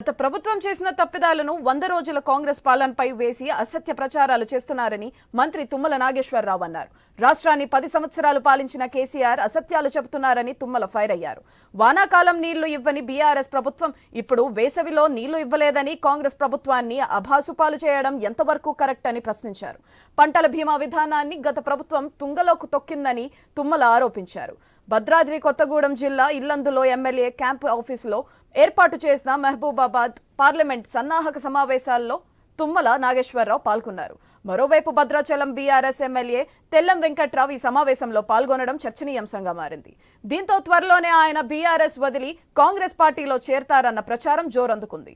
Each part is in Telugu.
గత ప్రభుత్వం చేసిన తప్పిదాలను వంద రోజుల కాంగ్రెస్ పాలనపై వేసి అసత్య ప్రచారాలు చేస్తున్నారని మంత్రి తుమ్మల నాగేశ్వరరావు అన్నారు. రాష్ట్రాన్ని పది సంవత్సరాలు పాలించిన కేసీఆర్ అసత్యాలు చెబుతున్నారని తుమ్మల ఫైర్ అయ్యారు. వానాకాలం నీళ్ళు ఇవ్వని బీఆర్ఎస్ ప్రభుత్వం ఇప్పుడు వేసవిలో నీళ్ళు ఇవ్వలేదని కాంగ్రెస్ ప్రభుత్వాన్ని అభాసుపాలు చేయడం ఎంతవరకు కరెక్ట్ అని ప్రశ్నించారు. పంటల బీమా విధానాన్ని గత ప్రభుత్వం తుంగలోకి తొక్కిందని తుమ్మల ఆరోపించారు. భద్రాద్రి కొత్తగూడెం జిల్లా ఇల్లందులో ఎమ్మెల్యే క్యాంప్ ఆఫీసులో ఏర్పాటు చేసిన మహబూబాబాద్ పార్లమెంట్ సన్నాహక సమావేశాల్లో తుమ్మల నాగేశ్వరరావు పాల్గొన్నారు. మరోవైపు భద్రాచలం బీఆర్ఎస్ ఎమ్మెల్యే తెల్లం వెంకట్రావు ఈ సమావేశంలో పాల్గొనడం చర్చనీయాంశంగా మారింది. దీంతో త్వరలోనే ఆయన బీఆర్ఎస్ వదిలి కాంగ్రెస్ పార్టీలో చేరతారన్న ప్రచారం జోరందుకుంది.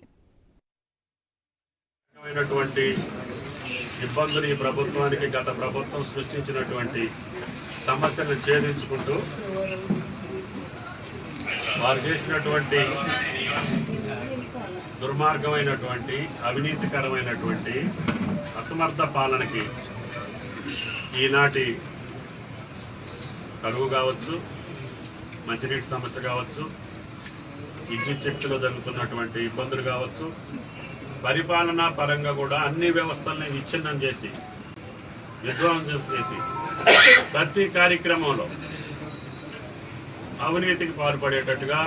ఇబ్బందులు ఈ ప్రభుత్వానికి గత ప్రభుత్వం సృష్టించినటువంటి సమస్యలను ఛేదించుకుంటూ వారు చేసినటువంటి దుర్మార్గమైనటువంటి అవినీతికరమైనటువంటి అసమర్థ పాలనకి ఈనాటి కరువు కావచ్చు మంచినీటి సమస్య కావచ్చు విద్యుత్ శక్తిలో జరుగుతున్నటువంటి ఇబ్బందులు కావచ్చు పరిపాలనా పరంగా కూడా అన్ని వ్యవస్థల్ని విచ్ఛిన్నం చేసి విధ్వంసం చేసి ప్రతి కార్యక్రమంలో అవినీతికి పాల్పడేటట్టుగా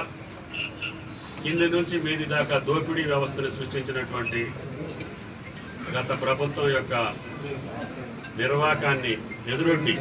కింది నుంచి మీది దాకా దోపిడీ వ్యవస్థను సృష్టించినటువంటి గత ప్రభుత్వం యొక్క నిర్వాకాన్ని ఎదురొట్టి